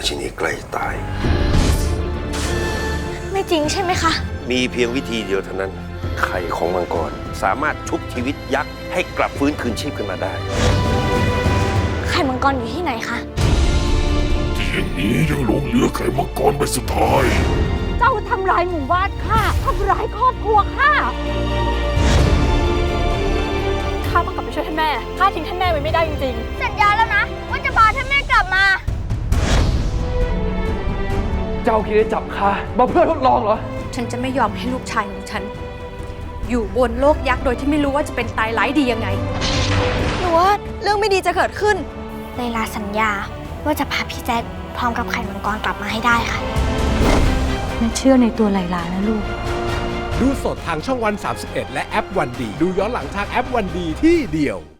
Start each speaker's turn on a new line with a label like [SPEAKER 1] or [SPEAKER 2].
[SPEAKER 1] ราชินีใกล้ตาย
[SPEAKER 2] ไม่จริงใช่ไหมคะ
[SPEAKER 1] มีเพียงวิธีเดียวเท่านั้น ไข่ของมังกร สามารถชุบชีวิตยักษ์ให้กลับฟื้นคืนชีพขึ้นมาได้
[SPEAKER 2] ไข่มังกรอยู่ที่ไหนคะ
[SPEAKER 3] ที่อย่างนี้ยังหลงเหลือไข่มังกรใบสุดท้าย
[SPEAKER 4] เจ้าทำลายหมู่บ้านข้าทำร้ายครอบครัวข้า
[SPEAKER 5] ข้าต้องกลับไปช่วยท่านแม่ข้าทิ้งท่านแม่ไว้ไม่ได้จริง
[SPEAKER 2] สัญญาแล้วนะว่า
[SPEAKER 6] เจ้าคิดจะจับข้ามาเพื่อทดลองเหรอ
[SPEAKER 7] ฉันจะไม่ยอมให้ลูกชายของฉัน อยู่บนโลกยักษ์โดยที่ไม่รู้ว่าจะเป็นตายร้ายดียังไง
[SPEAKER 2] หนูว่าเรื่องไม่ดีจะเกิดขึ้นเลลาสัญญาว่าจะพาพี่แจ็คพร้อมกับไข่มังกรกลับมาให้ได้ค่ะ
[SPEAKER 4] แม่เชื่อในตัวไลลานะลูก
[SPEAKER 8] ดูสดทางช่องวัน 31 และแอปวันดี ดูย้อนหลังทางแอปวันดีที่เดียว